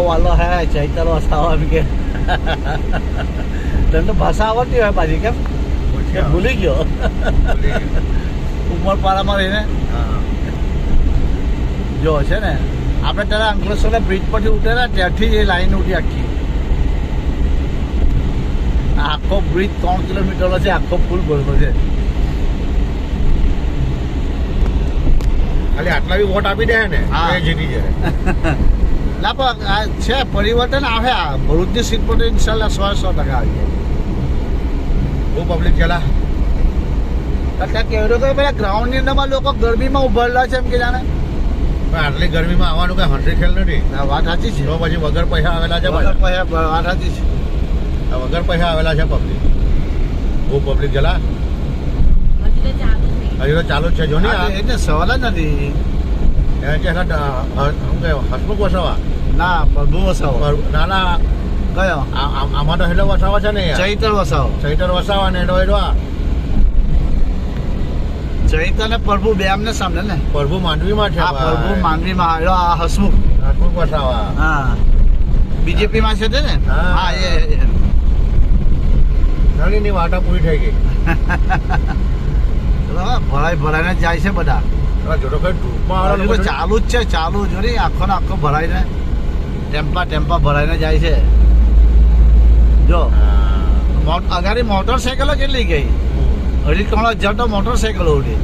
વાલો હે ચૈતર વસાવો એમ કે તને તો ભાષા આવડતી હોય પાછી કેમ કે ભૂલી ગયો ઉમરપાડામાં રહીને? જો છે ને? આપણે ત્યારે અંકલેશ્વરના બ્રિજ પરથી ઉતર્યા ત્યાંથી જ એ લાઈન ઉઠી આખી. આખો બ્રિજ ત્રણ કિલોમીટરનો છે આખો ફૂલ ભરેલો છે. ખાલી આટલા બી વોટ આપી દે ને જીતી જાય ના પણ આ છે પરિવર્તન આવે આ. ભરૂચની સીટ પર તો ઇન્શાલ્લાહ સો સો ટકા આવી જાય. બહુ પબ્લિક ચલા અત્યારે કહેવું કે પેલા ગ્રાઉન્ડની અંદરમાં લોકો ગરમીમાં ઉભરેલા છે એમ કે જાણે. પણ આટલી ગરમીમાં આવવાનું કઈ હંડ્રી ખેલ નથી. આ વાત સાચી છે. તો પછી વગર પૈસા આવેલા છે વગર પૈસા વાત સાચી છે. આ વગર પૈસા આવેલા છે પબ્લિક બહુ પબ્લિક ચલા હજી તો ચાલુ જ છે જો ને આ. એટલે સવાલ જ નથી. એ કે હસમુખ વસાવા. ના પ્રભુ વસાવો. ના ના કયો? આમાં તો હેલો વસાવા છે ને. ચૈતર વસાવો. ચૈતર વસાવા ને એડો આ. ચૈતર ને પ્રભુ બે ને સામે ને? પ્રભુ માંડવીમાં છે. પ્રભુ માંગવીમાં આવ્યો આ હસમુખ. હસમુખ વસાવા. હા. બીજેપી માં છે ને? હા. એ. નળીની વાટા પૂરી થઈ ગઈ. ભરાઈ ભરાઈને જાય છે બધા. જોડો કઈ ટૂંકમાં ચાલુ જ છે ચાલુ જો. ને આખો ને આખો ભરાઈને ટેમ્પા ટેમ્પા ભરાઈને જાય છે. જો અગાડી મોટરસાયકલો કેટલી ગઈ? હજી ત્રણ હજાર તો મોટરસાયકલો ઉડી.